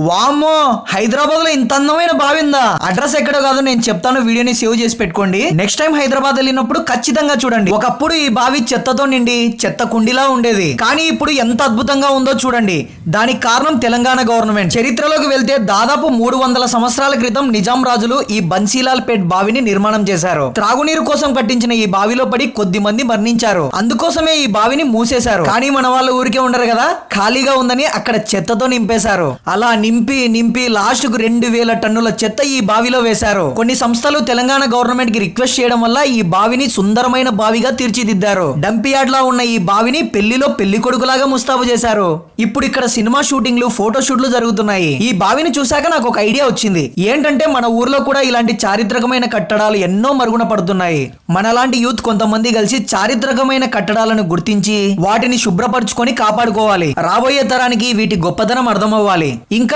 వామ్మో హైదరాబాద్లో ఇంత అందమైన బావిందా అడ్రస్ ఎక్కడో కాదు నేను చెప్తాను వీడియోని సేవ్ చేసి పెట్టుకోండి. నెక్స్ట్ టైం హైదరాబాద్ వెళ్ళినప్పుడు ఖచ్చితంగా చూడండి. ఒకప్పుడు ఈ బావి చెత్తతో నిండి చెత్త కుండిలా ఉండేది. కానీ ఇప్పుడు ఎంత అద్భుతంగా ఉందో చూడండి. దానికి కారణం తెలంగాణ గవర్నమెంట్. చరిత్రలోకి వెళ్తే దాదాపు మూడు వందల సంవత్సరాల క్రితం నిజాం రాజులు ఈ బన్సీలాల్ పేట్ బావిని నిర్మాణం చేశారు. త్రాగునీరు కోసం కట్టించిన ఈ బావిలో పడి కొద్ది మంది మరణించారు. అందుకోసమే ఈ బావిని మూసేశారు. కానీ మన వాళ్ళ ఊరికే ఉండరు కదా? ఖాళీగా ఉందని అక్కడ చెత్తతో నింపేశారు. అలా నింపి నింపి లాస్ట్కు రెండు వేల టన్నుల చెత్త ఈ బావిలో వేశారు. కొన్ని సంస్థలు తెలంగాణ గవర్నమెంట్కి రిక్వెస్ట్ చేయడం వల్ల ఈ బావిని సుందరమైన బావిగా తీర్చిదిద్దారు. డంపియార్డ్ లా ఉన్న ఈ బావిని పెళ్ళిలో పెళ్ళి కొడుకులాగా ముస్తాబు చేశారు. ఇప్పుడు ఇక్కడ సినిమా షూటింగ్లు ఫోటో షూట్లు జరుగుతున్నాయి. ఈ బావిని చూశాక నాకు ఒక ఐడియా వచ్చింది. ఏంటంటే మన ఊర్లో కూడా ఇలాంటి చారిత్రకమైన కట్టడాలు ఎన్నో మరుగున పడుతున్నాయి. మనలాంటి యూత్ కొంతమంది కలిసి చారిత్రకమైన కట్టడాలను గుర్తించి వాటిని శుభ్రపరచుకొని కాపాడుకోవాలి. రాబోయే తరానికి వీటి గొప్పతనం అర్థమవ్వాలి. ఇంకా